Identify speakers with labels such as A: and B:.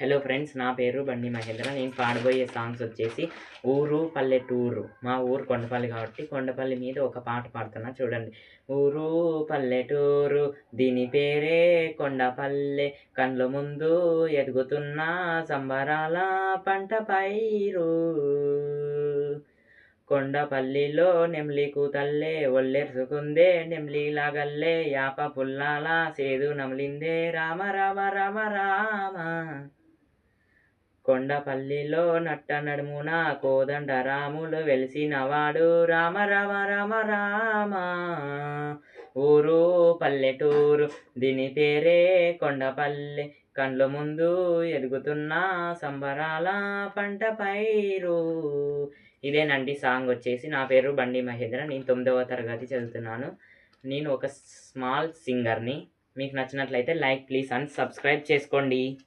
A: Hello friends నా పేరు బండి మహేంద్ర. నేను పాడబోయే సాంగ్స్ వచ్చేసి ఊరు పల్లెటూరు. మా ఊరు కొండపల్లి కాబట్టి కొండపల్లి మీద ఒక పాట పాడుతున్నా చూడండి. ఊరు పల్లెటూరు దీని పేరే కొండపల్లె. కండ్ల ముందు ఎదుగుతున్న సంబరాల పంట పైరు. కొండపల్లిలో నెమ్లి కూతల్లే ఒల్లెరుసుకుందే నెమ్లిలాగల్లే యాప పుల్లాల సేదు నమిలిందే. రామ రామ రామ రామ. కొండపల్లిలో నట్ట నడుమున కోదండ రాములు వెలిసినవాడు. రామ రామ రామ రామ. ఊరు పల్లెటూరు దీని పేరే కొండపల్లి. కండ్ల ముందు ఎదుగుతున్న సంబరాల పంట పైరు. ఇదేనండి సాంగ్ వచ్చేసి. నా పేరు బండి మహేంద్ర. నేను తొమ్మిదవ తరగతి చదువుతున్నాను. నేను ఒక స్మాల్ సింగర్ని. మీకు నచ్చినట్లయితే లైక్ ప్లీజ్ అండ్ సబ్స్క్రైబ్ చేసుకోండి.